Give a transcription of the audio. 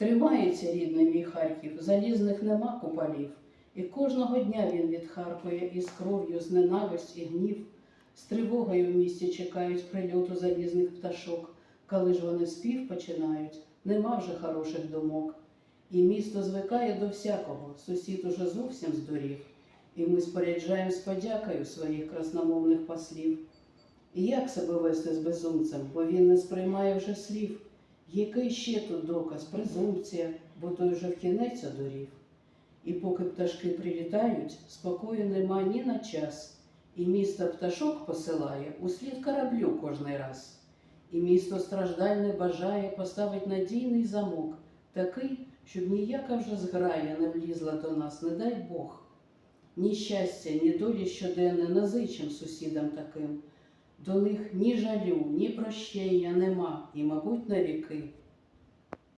Тримається рідний мій Харків, залізних нема куполів, і кожного дня він відхаркує із кров'ю, з ненависть і гнів. З тривогою в місті чекають прильоту залізних пташок. Коли ж вони спів починають, нема вже хороших думок. І місто звикає до всякого, сусід уже зовсім здурів. І ми споряджаємо з подякою своїх красномовних послів. І як себе вести з безумцем, бо він не сприймає вже слів? Який ще тут доказ, презумпція, бо той вже в кінець одурів. І поки пташки прилітають, спокою нема ні на час. І місто пташок посилає услід кораблю кожний раз. І місто страждальне бажає поставить надійний замок, такий, щоб ніяка вже зграя не влізла до нас, не дай Бог. Ні щастя, ні долі щоденне назичим сусідам таким. До них ні жалю, ні прощення нема, і, мабуть, на віки.